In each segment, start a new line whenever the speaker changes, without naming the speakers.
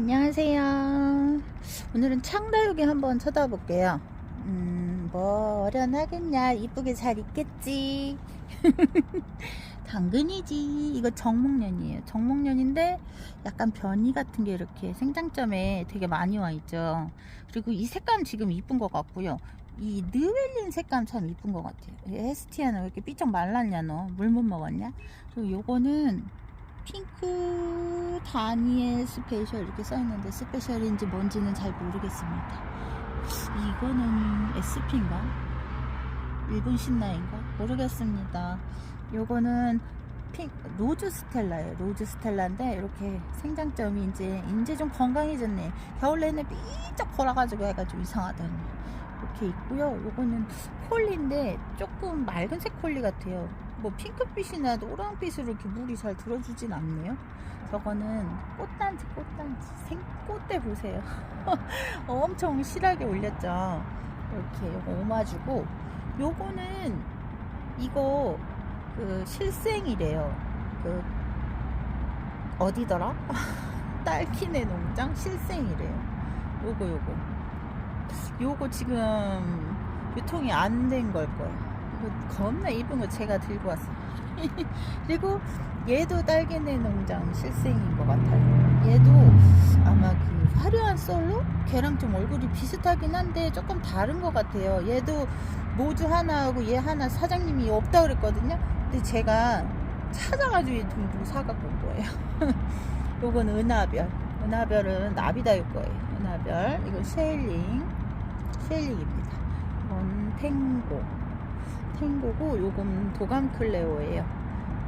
안녕하세요. 오늘은 창다육이 한번 쳐다볼게요. 음, 뭐, 어련하겠냐. 이쁘게 잘 있겠지. 당근이지. 이거 정목련이에요. 정목련인데 약간 변이 같은 게 이렇게 생장점에 되게 많이 와 있죠. 그리고 이 색감 지금 이쁜 것 같고요. 이 느웰린 색감 참 이쁜 것 같아요. 에스티아는 왜 이렇게 삐쩍 말랐냐, 너? 물 못 먹었냐? 그리고 요거는 핑크 다니엘 스페셜 이렇게 써있는데 스페셜인지 뭔지는 잘 모르겠습니다. 이거는 SP인가? 일본 신나인가? 모르겠습니다. 요거는 핑, 로즈 스텔라예요. 로즈 스텔라인데 이렇게 생장점이 이제 이제 좀 건강해졌네. 겨울 내내 삐쩍 걸어가지고 좀 이상하더니 이렇게 있고요. 요거는 콜리인데 조금 맑은색 콜리 같아요. 뭐 핑크빛이나 노란빛으로 이렇게 물이 잘 들어주진 않네요. 저거는 꽃단지 꽃단지 생꽃대 보세요. 엄청 실하게 올렸죠. 이렇게 요거 오마주고 요거는 이거 그 실생이래요. 그 어디더라? 딸키네 농장 실생이래요. 요거 요거 요거 지금 유통이 안 된 걸 거예요. 이거 겁나 이쁜 거 제가 들고 왔어요. 그리고 얘도 딸기네 농장 실생인 것 같아요. 얘도 아마 그 화려한 솔로? 걔랑 좀 얼굴이 비슷하긴 한데 조금 다른 것 같아요. 얘도 모주 하나하고 얘 하나 사장님이 없다 그랬거든요. 근데 제가 찾아가지고 이 둥둥 사갖고 온 거예요. 요건 은하별. 은하별은 나비다일 거예요. 은하별. 이건 쉐일링. 쉐일링입니다. 이건 탱고. 탱고고 요건 도감 클레오예요.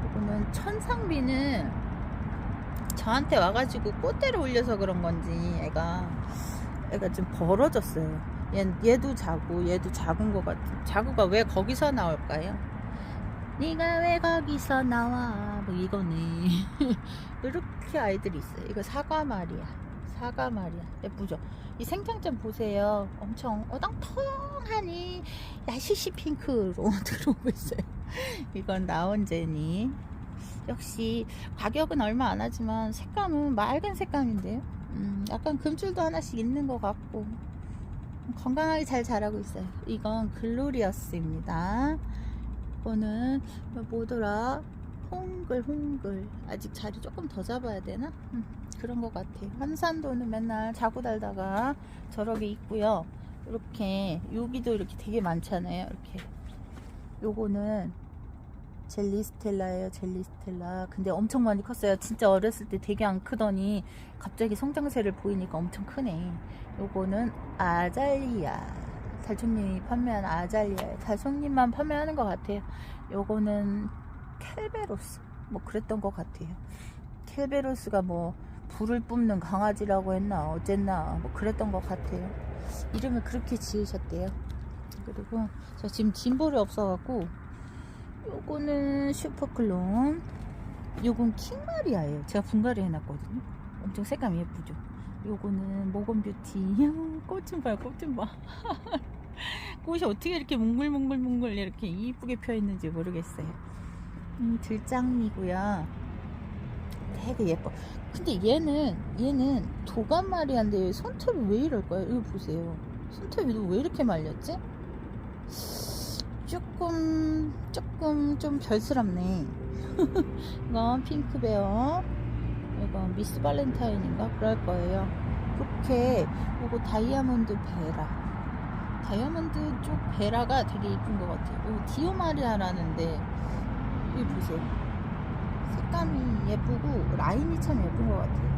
요거는 천상비는 저한테 와가지고 꽃대를 올려서 그런 건지 애가 애가 좀 벌어졌어요. 얘, 얘도 자고 얘도 작은 것 같은. 자구가 왜 거기서 나올까요? 네가 왜 거기서 나와? 뭐 이거네. 이렇게 아이들이 있어요. 이거 사과 말이야. 사과 말이야. 예쁘죠? 이 생장점 보세요. 엄청 어당통하니 야시시 핑크로 들어오고 있어요. 이건 나온제니. 역시 가격은 얼마 안 하지만 색감은 맑은 색감인데요. 음, 약간 금줄도 하나씩 있는 것 같고 건강하게 잘 자라고 있어요. 이건 글로리어스입니다. 이거는 뭐더라? 홍글 홍글 아직 자리 조금 더 잡아야 되나? 음, 그런 것 같아요. 한산도는 맨날 자고 달다가 저렇게 있고요. 이렇게 여기도 이렇게 되게 많잖아요. 이렇게 요거는 젤리스텔라예요. 젤리스텔라. 근데 엄청 많이 컸어요. 진짜 어렸을 때 되게 안 크더니 갑자기 성장세를 보이니까 엄청 크네. 요거는 아잘리아. 달총님이 판매한 아잘리아. 달총님만 판매하는 것 같아요. 요거는 켈베로스. 뭐 그랬던 것 같아요. 켈베로스가 뭐 불을 뿜는 강아지라고 했나 어쨌나 뭐 그랬던 것 같아요. 이름을 그렇게 지으셨대요. 그리고 저 지금 짐볼이 없어갖고 요거는 슈퍼클론 요건 킹마리아예요 제가 분갈이 해놨거든요 엄청 색감 예쁘죠 요거는 모건뷰티 꽃 좀 봐요 꽃 좀봐 꽃이 어떻게 이렇게 몽글몽글몽글 이렇게 이쁘게 펴있는지 모르겠어요 음, 들장미고요. 되게 예뻐. 근데 얘는 얘는 도감마리아인데 손톱이 왜 이럴까요 이거 보세요. 손톱이 왜 이렇게 말렸지? 조금 조금 좀 별스럽네. 이건 핑크베어. 이건 미스 발렌타인인가? 그럴 거예요. 이렇게 요거 다이아몬드 베라. 다이아몬드 쪽 베라가 되게 이쁜 것 같아요. 요 디오마리아라는데 여기 보세요. 색감이 예쁘고 라인이 참 예쁜 것 같아요.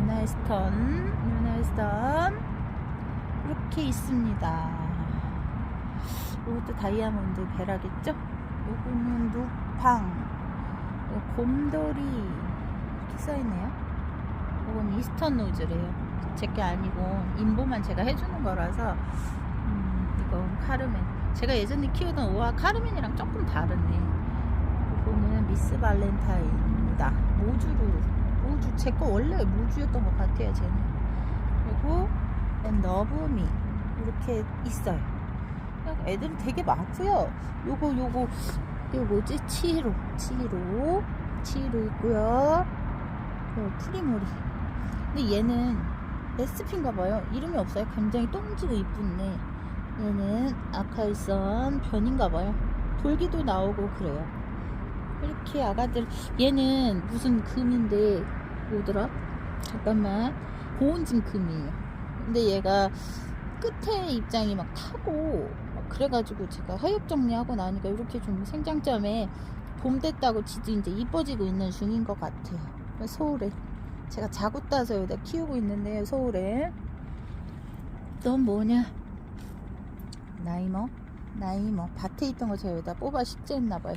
루나이스턴 루나이스턴. 이렇게 있습니다. 이것도 다이아몬드 베라겠죠? 요거는 이거 곰돌이 이렇게 써있네요. 이건 이스턴 노즈래요. 제게 아니고 인보만 제가 해주는 거라서 음, 이건 카르멘. 제가 예전에 키우던 오아 카르멘이랑 조금 다르네 미스 발렌타인입니다 모주로 모주 제 거 원래 모주였던 것 같아요 쟤는 그리고 너브미 이렇게 있어요 애들이 되게 많고요. 요거 요거 이거 뭐지? 치히로 치히로 치히로 있고요. 그 프리모리 근데 얘는 SP인가 봐요. 이름이 없어요. 굉장히 똥지고 이쁜데 얘는 아카이선 변인가 봐요. 돌기도 나오고 그래요. 이렇게 아가들 얘는 무슨 금인데 뭐더라? 잠깐만 고온진 금이에요. 근데 얘가 끝에 입장이 막 타고 막 그래가지고 제가 하엽 정리하고 나니까 이렇게 좀 생장점에 봄 됐다고 지도 이제 이뻐지고 있는 중인 것 같아요. 서울에 제가 자구 따서 여기다 키우고 있는데요. 서울에 넌 뭐냐? 나이머 나이머 밭에 있던 거 제가 여기다 뽑아 식재했나봐요.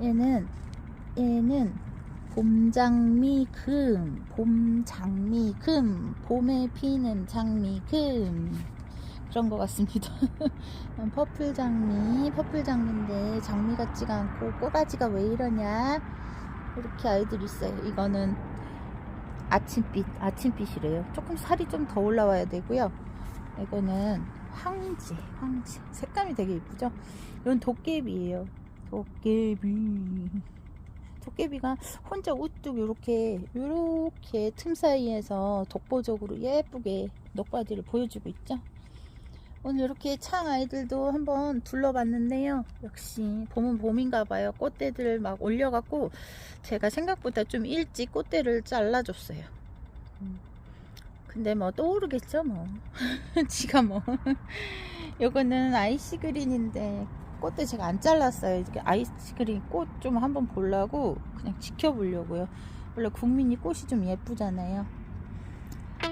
얘는 얘는 봄장미금, 봄장미금, 봄에 피는 장미금 그런 것 같습니다. 퍼플 장미, 퍼플 장미인데 장미 같지가 않고 꼬라지가 왜 이러냐? 이렇게 아이들이 있어요. 이거는 아침빛, 아침빛이래요. 조금 살이 좀 더 올라와야 되고요. 이거는 황지, 황지. 색감이 되게 이쁘죠? 이건 도깨비예요. 도깨비. 도깨비가 혼자 우뚝 이렇게 이렇게 틈 사이에서 독보적으로 예쁘게 녹바지를 보여주고 있죠. 오늘 이렇게 창 아이들도 한번 둘러봤는데요. 역시 봄은 봄인가 봐요. 꽃대들 막 올려갖고 제가 생각보다 좀 일찍 꽃대를 잘라줬어요. 음. 근데 뭐 떠오르겠죠 뭐. 지가 뭐. 요거는 아이시 그린인데 꽃대 제가 안 잘랐어요. 이렇게 아이스크림 꽃 좀 한번 보려고 그냥 지켜보려고요. 원래 국민이 꽃이 좀 예쁘잖아요.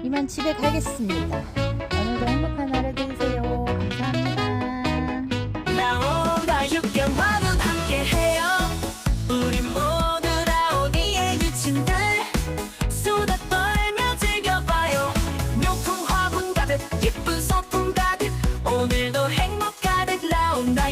이만 집에 가겠습니다. 오늘도 행복한 하루 되세요. 감사합니다.